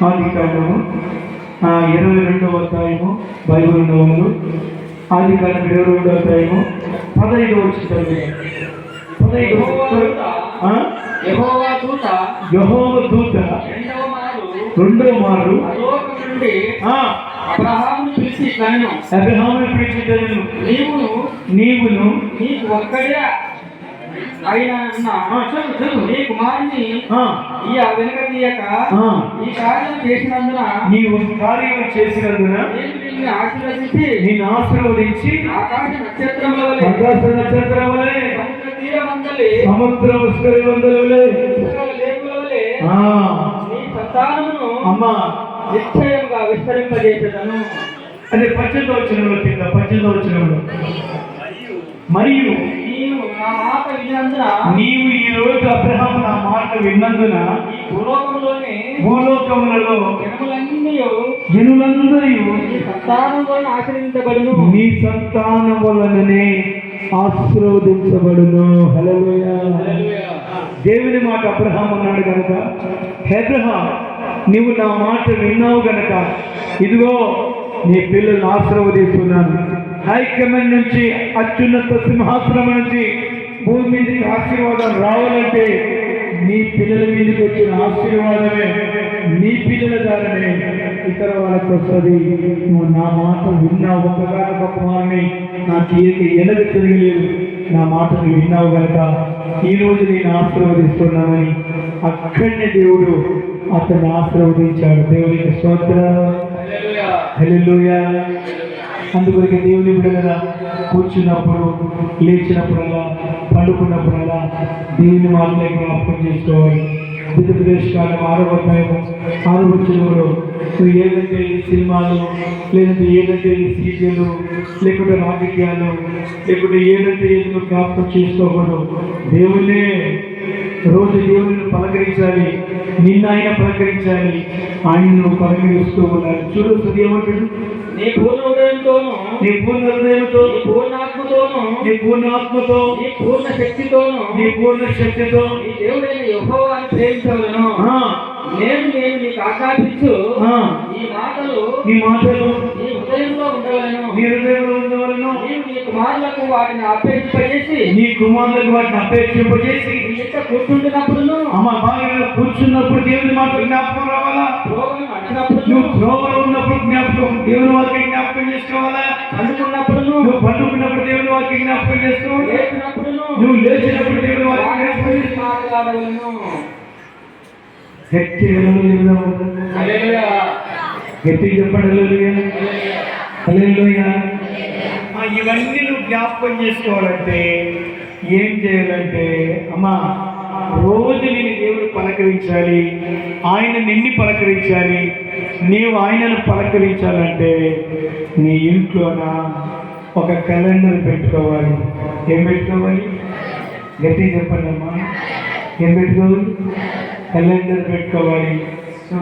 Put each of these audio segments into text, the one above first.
ఆది కాండము ఆ, ఇరవై రెండవ అధ్యాయము బైబిల్ ఉన్నవాళ్ళు ఆది కాండం ఇరవై రెండవ అధ్యాయము పదహైదు వచ్చి పదహైదు ఆ? యెహోవా దూత. యెహోవ దూత. రెండవ మారు. అబ్రహామును పిలిచి కనెను అబ్రహాము పిలిచిదను నీవును నీవును నీకు ఒక్కడే ఆయన నీ కుమారుని ఈ వెనుక తీయక ఈ కార్యం చేసినందున నీవు కార్యం చేసినందున నేను నిన్ను ఆశీర్వదించి నిన్ను ఆశీర్వదించి ఆకాశ నక్షత్రముల వలె ఆకాశ నక్షత్రం వలె సముద్ర సముద్ర నీ సంతానమును అమ్మా. నిశ్చయముగా విస్తరింపజేసేదను. అదే వచ్చినంలో కింద వచ్చినంలో మరియు నీవు నా మాట విన్నందున నీవు ఈ రోజు అబ్రహాము నా మాట విన్నందున భూలోకంలోని భూలోకములలో జనులందరూ నీ సంతానంలో ఆశ్రయించబడును. నీ సంతానం వలననే ఆశీర్వదించబడును. దేవుని మాట అబ్రహాం అన్నాడు కనుక హెబ్రహాం నీవు నా మాట విన్నావు గనక ఇదిగో నీ పిల్లల్ని ఆశీర్వదిస్తున్నాను. హైకమాండ్ నుంచి అత్యున్నత సింహాసనం నుంచి భూమి మీదకి ఆశీర్వాదం రావాలంటే నీ పిల్లల మీదకి వచ్చిన ఆశీర్వాదమే నీ పిల్లల ద్వారానే ఇతర వాళ్ళకి వస్తుంది నువ్వు నా మాట విన్నావు ఒక్కగానొక్క కుమారుని నాకు ఏది ఎనగ తిరగలేదు. నా మాటను విన్నావు కనుక ఈ రోజు నేను ఆశీర్వదిస్తున్నానని అక్కడనే దేవుడు అతన్ని ఆశీర్వదించాడు. దేవునికి స్తోత్రం. హల్లెలూయా. అందుకొరికి దేవుని బిడ్డగా కూర్చున్నప్పుడు లేచినప్పుడల్లా పండుకున్నప్పుడల్లా దేవుని మాటలే జ్ఞాపకం చేసుకోవాలి. ఆంధ్రప్రదేశ్ కాలం ఆరో ఆరోగ్యంలో నువ్వు ఏదంటే ఈ సినిమాలు లేదంటే ఏదంటే ఈ లేకుంటే రాజకీయాలు లేకుంటే ఏదంటే ఏదో నువ్వు జ్ఞాపకం చేసుకోకూడదు దేవుళ్ళే రోజు దేవుని పలకరించాలి నిన్న ఆయన పలకరించాలి ఆయన పలకరిస్తూ ఉండాలి. చూడు సది నీ పూర్ణ హృదయంతోను నీ పూర్ణ హృదయంతో నీ పూర్ణాత్మతోను నీ పూర్ణ ఆత్మతో నీ పూర్ణ శక్తితోను నీ పూర్ణ శక్తితో నీ దేవుడైన యెహోవాను ప్రేమించవలను. నేను నేను నీకు ఆకాశించు ఈ మాటలు నీ మాటలు నీ హృదయంలో ఉండవలను. నీ హృదయంలో ఉండవలను. నీవు నీ కుమారులకు వాటిని అభ్యర్థింపజేసి నీ కుమారులకు వాటిని అపేక్షింపజేసి నీ కూర్చుంటున్నప్పుడును. అమ్మ బాగా కూర్చున్నప్పుడు దేవుని మాట జ్ఞాపకం రావాలా. నువ్వు త్రోవలో ఉన్నప్పుడు జ్ఞాపకం దేవుని వాక్యం జ్ఞాపకం చేసుకోవాలా అందుకున్నప్పుడును నువ్వు పండుకున్నప్పుడు దేవుని వాక్యం జ్ఞాపకం చేసుకోవాలి నువ్వు లేచినప్పుడు దేవుని వాక్యం జ్ఞాపకం వాక్యం చేసుకోవాలి మాట్లాడవలను గట్టి హల్లెలూయా. హల్లెలూయా. గట్టి చెప్పండి హల్లెలూయా. హల్లెలూయా. ఆ, ఇవన్నీ నువ్వు జ్ఞాపకం చేసుకోవాలంటే ఏం చేయాలంటే అమ్మా రోజు నేను దేవుడు పలకరించాలి ఆయన నిన్ను పలకరించాలి నీవు ఆయనను పలకరించాలంటే నీ ఇంట్లోన ఒక క్యాలెండర్ పెట్టుకోవాలి. ఏం పెట్టుకోవాలి? గట్టి చెప్పండి అమ్మా ఏం పెట్టుకోవాలి? క్యాలెండర్ పెట్టుకోవాలి.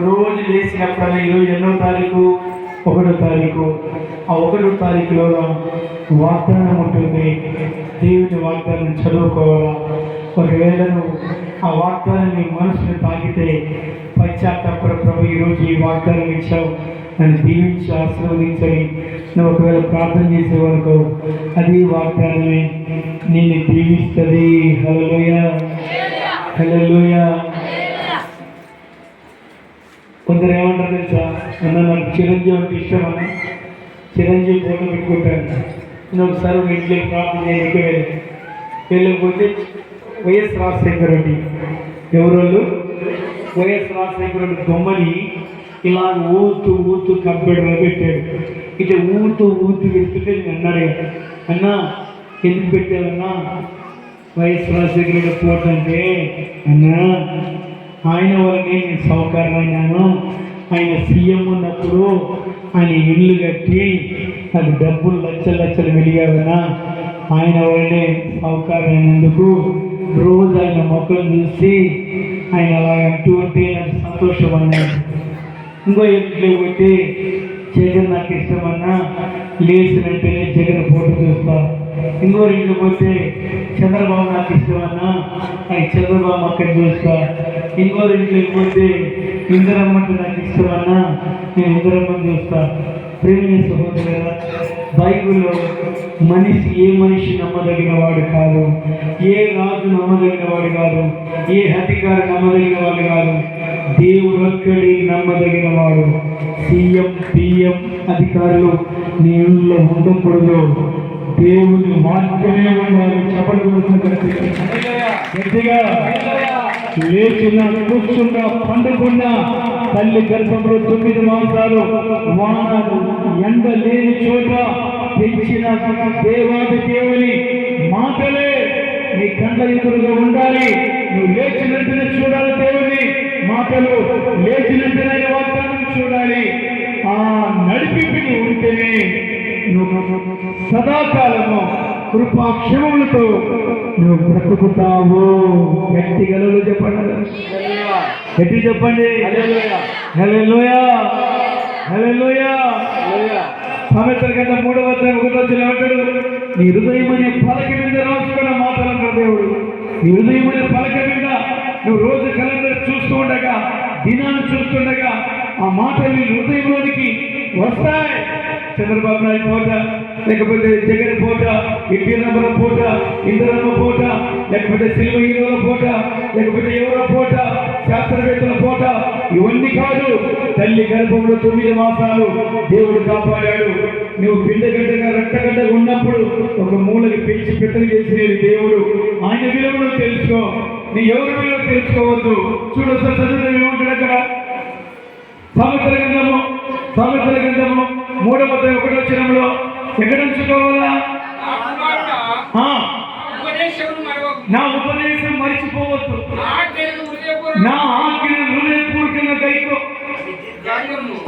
రోజు లేచినప్పుడల్లా ఈరోజు ఎన్నో తారీఖు? ఒకటో తారీఖు. ఆ ఒకటో తారీఖులో వాగ్దానం ఉంటుంది. దేవుని వాగ్దానం చదువుకోవాలా? ఒకవేళ నువ్వు ఆ వాగ్దానం నీ మనసుని తాకితే పశ్చాత్తాపర ప్రభు ఈరోజు ఈ వాగ్దానం ఇచ్చావు. నన్ను దీవించి ఆశీర్వదించని నువ్వు ఒకవేళ ప్రార్థన చేసేవనుకో అది వాగ్దానమే నేను దీవిస్తుంది. హలోయ హలోయ కొందరు ఏమంటారు తెలుసా? అన్న నాకు చిరంజీవి అంటే ఇష్టం చిరంజీవి ఫోటో పెట్టుకుంటాను నేను ఒకసారి ఇంట్లో ప్రార్థన చేయడానికి వెళ్ళి వెళ్ళకపోతే వైఎస్ రాజశేఖర రెడ్డి ఎవరోళ్ళు? వైఎస్ రాజశేఖర రెడ్డి బొమ్మని ఇలా ఊతూ ఊతూ కంప్యూటర్లో పెట్టాడు ఇట్లా ఊతూ ఊతూ పెట్టుకుంటే నేను అన్నాడు అన్నా ఎందుకు పెట్టావన్నా వైఎస్ రాజశేఖర రెడ్డి ఫోటో అంటే అన్నా ఆయన వల్లనే నేను సౌకర్యమైనాను ఆయన సీఎం ఉన్నప్పుడు ఆయన ఇల్లు కట్టి అది డబ్బులు లక్షలు లక్షలు వెలిగావనా ఆయన వల్లనే అయినందుకు రోజు ఆయన మొక్కలు చూసి ఆయన అలా అంటూ ఉంటే నాకు సంతోషం అన్నాడు ఇంకో ఇంట్లో పోతే జగన్ నాకు ఇష్టమన్నా లేచినట్టేనే జగన్ ఫోటో చూస్తా ఇంకో ఇంట్లో పోతే చంద్రబాబు నాకు ఇష్టమన్నా ఆయన చంద్రబాబు అక్కడ చూస్తా ఇంకో ఇంట్లోకి పోతే ఇందరమ్మంటే నాకు ఇష్టమన్నా నేను ఇందిరమ్మని చూస్తా. ప్రేమ సహోదరుల బైబిల్లో మనిషి ఏ మనిషి నమ్మదగిన వాడు కాదు. ఏ రాజు నమ్మదగిన వాడు కాదు. ఏ అధికారి నమ్మదగిన వాడు కాదు. దేవుడు ఒక్కడి నమ్మదగిన వాడు. సీఎం పిఎం అధికారులు నీ ఊళ్ళో ఉండకూడదు దేవుని మాత్రమే ఉన్నారు చెప్పడం హల్లెలూయా గట్టిగా లేచిన కూర్చున్నా పండుకున్నా తల్లి గర్భంలో తొమ్మిది మాసాలు వానలు ఎండ లేని చోట పెంచిన దేవాది దేవుని మాటలే నీ కండ్ల ఎదురుగా ఉండాలి. నువ్వు లేచినట్టునే చూడాలి దేవుని మాటలు లేచినట్టునే వాగ్దానం చూడాలి. ఆ నడిపి ఉంటేనే నువ్వు సదాకాలము కృపాక్షేమములతో నువ్వు బ్రతుకుతావు. గట్టి గలలు చెప్పండి. గట్టి చెప్పండి. హల్లెలూయా. హల్లెలూయా. హల్లెలూయా. హల్లెలూయా సామెతల కింద మూడవ ఒకటో వచ్చిన నీ హృదయం అనే పలక మీద రాసుకున్న మాటలు దేవుడు. నీ హృదయం అనే పలక మీద నువ్వు రోజు కలెండర్ చూస్తూ ఉండగా దినాన్ని చూస్తుండగా ఆ మాటలు నీ హృదయంలోనికి వస్తాయి. చంద్రబాబు నాయుడు పోట లేకపోతే జగన్ పోట ఎన్టీఆర్ పోట ఇంద్రమ్మ పోట లేకపోతే సినిమా హీరోల పోట లేకపోతే ఎవరో పోట తల్లి గర్భంలో తొమ్మిది మాసాలు దేవుడు కాపాడాడు. నువ్వు బిడ్డగడ్డగా రక్తగడ్డగా ఉన్నప్పుడు ఒక మూలకి పెంచి పెద్దలు చేసినది దేవుడు. ఆయన విలువను తెలుసుకో. నీ ఎవరి విలువ తెలుసుకోవద్దు. చూడు చదువు ఏమంటాడు అక్కడ. సామెతల గ్రంథము సామెతల గ్రంథము మూడవ అధ్యాయం ఒకటో చిరంలో ఎక్కడ ఉంచుకోవాలా? నా ఉపదేశం మరిచిపోవద్దు. హృదయపూర్వక నా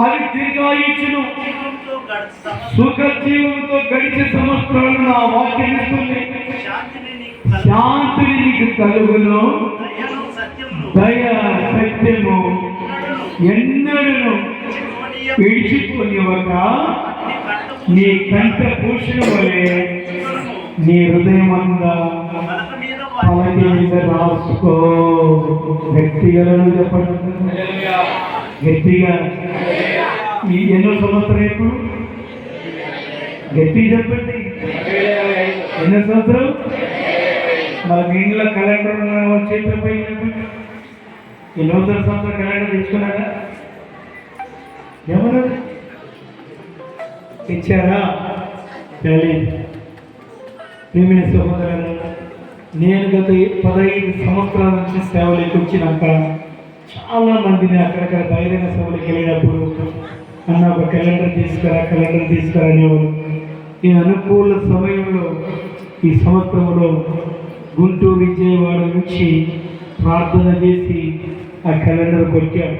కార్యము అది దీర్ఘాయుచును సుఖజీవంతో గడిచే సంవత్సరాలు నా వాక్యం ఇస్తుంది. శాంతిని నీకు కలుగును. దయ సత్యము ఎన్నడను విడిచిపోనివక నీ కంట పోషణ వలె నీ హృదయమందా పలకి మీద రాసుకో. వ్యక్తిగలను చెప్పండి. గట్టిగా. ఈ ఎన్నో సంవత్సరం ఎప్పుడు? గట్టిగా చెప్పండి. ఎన్నో సంవత్సరం మరి ఇంట్లో క్యాలెండర్ చేతిలో పోయి చెప్పండి. ఈ నూతన సంవత్సరం క్యాలెండర్ తెచ్చుకున్నారా? ఎవరు? ఇచ్చారా తెలియదు ప్రేమిని సహోదరులు నేను గత పదహైదు సంవత్సరాల నుంచి సేవలకు వచ్చినాక చాలా మందిని అక్కడక్కడ బహిరంగ సభలకు వెళ్ళినప్పుడు అన్న ఒక క్యాలెండర్ తీసుకురా క్యాలెండర్ తీసుకురా అనేవారు ఈ అనుకూల సమయంలో ఈ సంవత్సరంలో గుంటూరు విజయవాడ నుంచి ప్రార్థన చేసి ఆ క్యాలెండర్ కొట్టాడు